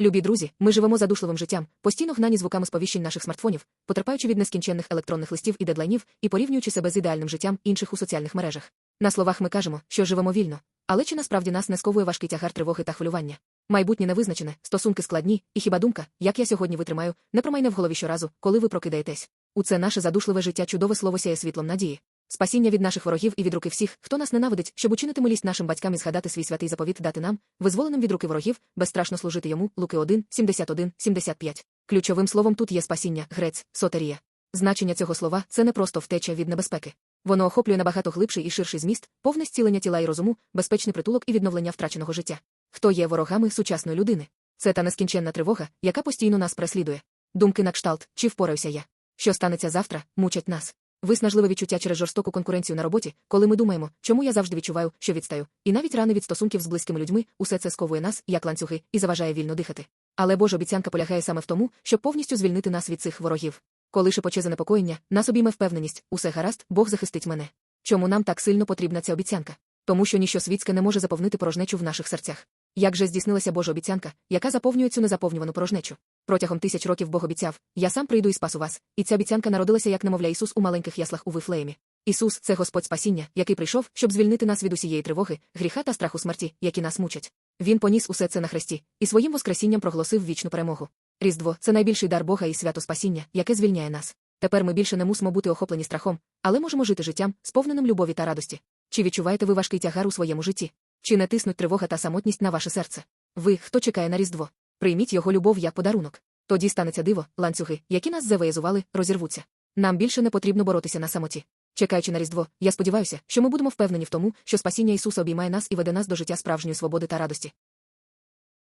Любі друзі, ми живемо задушливим життям, постійно гнані звуками сповіщень наших смартфонів, потерпаючи від нескінченних електронних листів і дедлайнів і порівнюючи себе з ідеальним життям інших у соціальних мережах. На словах ми кажемо, що живемо вільно, але чи насправді нас не сковує важкий тягар тривоги та хвилювання? Майбутнє невизначене, стосунки складні, і хіба думка, як я сьогодні витримаю, не промайне в голові щоразу, коли ви прокидаєтесь. У це наше задушливе життя чудове слово сяє світлом надії. Спасіння від наших ворогів і від руки всіх, хто нас ненавидить, щоб учинити милість нашим батькам і згадати свій святий заповіт дати нам, визволеним від руки ворогів, безстрашно служити йому, Луки 1, 71, 75. Ключовим словом тут є спасіння, грець, сотерія. Значення цього слова це не просто втеча від небезпеки. Воно охоплює набагато глибший і ширший зміст, повне зцілення тіла і розуму, безпечний притулок і відновлення втраченого життя. Хто є ворогами сучасної людини? Це та нескінченна тривога, яка постійно нас преслідує. Думки на кшталт, чи впораюся я? Що станеться завтра, мучать нас. Виснажливе відчуття через жорстоку конкуренцію на роботі, коли ми думаємо, чому я завжди відчуваю, що відстаю, і навіть рани від стосунків з близькими людьми, усе це сковує нас, як ланцюги, і заважає вільно дихати. Але Божа обіцянка полягає саме в тому, щоб повністю звільнити нас від цих ворогів. Коли шепоче занепокоєння, нас обійме впевненість, усе гаразд, Бог захистить мене. Чому нам так сильно потрібна ця обіцянка? Тому що ніщо світське не може заповнити порожнечу в наших серцях. Як же здійснилася Божа обіцянка, яка заповнює цю незаповнювану порожнечу? Протягом тисяч років Бог обіцяв, я сам прийду і спасу вас, і ця обіцянка народилася як немовля Ісус у маленьких яслах у Вифлеємі. Ісус це Господь спасіння, який прийшов, щоб звільнити нас від усієї тривоги, гріха та страху смерті, які нас мучать. Він поніс усе це на хресті, і своїм воскресінням проголосив вічну перемогу. Різдво це найбільший дар Бога і свято спасіння, яке звільняє нас. Тепер ми більше не мусимо бути охоплені страхом, але можемо жити життям, сповненим любові та радості. Чи відчуваєте ви важкий тягар у своєму житті? Чи не тиснуть тривога та самотність на ваше серце? Ви, хто чекає на Різдво, прийміть його любов як подарунок. Тоді станеться диво, ланцюги, які нас завоєзували, розірвуться. Нам більше не потрібно боротися на самоті. Чекаючи на Різдво, я сподіваюся, що ми будемо впевнені в тому, що спасіння Ісуса обіймає нас і веде нас до життя справжньої свободи та радості.